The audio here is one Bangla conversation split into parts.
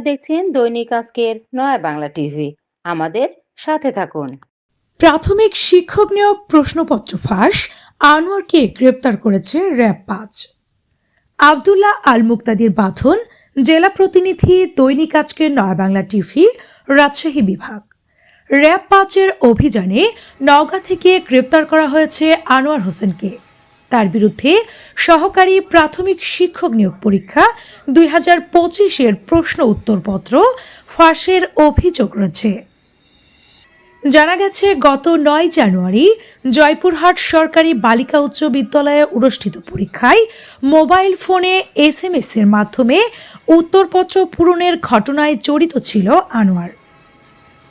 দেখছেন দৈনিক আজকের নয়া বাংলা টিভি। আমাদের সাথে থাকুন। প্রাথমিক শিক্ষক নিয়োগ প্রশ্নপত্র ফাঁস, আনোয়ারকে গ্রেপ্তার করেছে র্যাব পাঁচ। আবদুল্লাহ আল মুক্তাদির বাথন জেলা প্রতিনিধি দৈনিক আজকের নয়া বাংলা টিভি, রাজশাহী বিভাগ। র্যাব পাঁচের অভিযানে নওগাঁ থেকে গ্রেপ্তার করা হয়েছে আনোয়ার হোসেনকে। তার বিরুদ্ধে সহকারী প্রাথমিক শিক্ষক নিয়োগ পরীক্ষা দুই হাজার পঁচিশের প্রশ্ন উত্তরপত্র ফাঁসের অভিযোগ রয়েছে। জানা গেছে, গত নয় জানুয়ারি জয়পুরহাট সরকারি বালিকা উচ্চ বিদ্যালয়ে অনুষ্ঠিত পরীক্ষায় মোবাইল ফোনে এস এম এর মাধ্যমে উত্তরপত্র পূরণের ঘটনায় জড়িত ছিল আনোয়ার।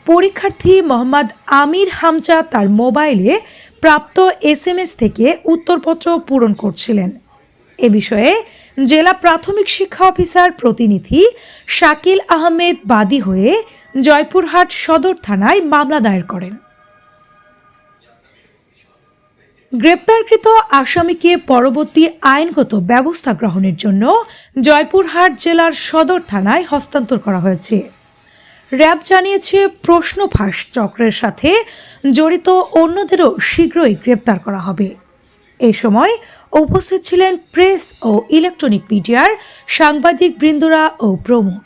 পরীক্ষার্থী মোহাম্মদ আমির হামজা তার মোবাইলে প্রাপ্ত এস এম এস থেকে উত্তরপত্র পূরণ করছিলেন। এ বিষয়ে জেলা প্রাথমিক শিক্ষা অফিসার প্রতিনিধি শাকিল আহমেদ বাদী হয়ে জয়পুরহাট সদর থানায় মামলা দায়ের করেন। গ্রেপ্তারকৃত আসামিকে পরবর্তী আইনগত ব্যবস্থা গ্রহণের জন্য জয়পুরহাট জেলার সদর থানায় হস্তান্তর করা হয়েছে। র্যাব জানিয়েছে প্রশ্ন ফাঁস চক্রের সাথে জড়িত অন্যদেরও শীঘ্রই গ্রেপ্তার করা হবে। এ সময় উপস্থিত ছিলেন প্রেস ও ইলেকট্রনিক মিডিয়ার সাংবাদিক বৃন্দরা ও প্রমুখ।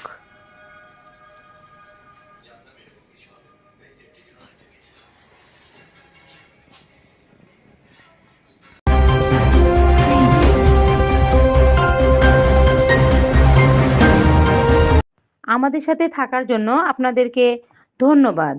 আমাদের সাথে থাকার জন্য আপনাদেরকে ধন্যবাদ।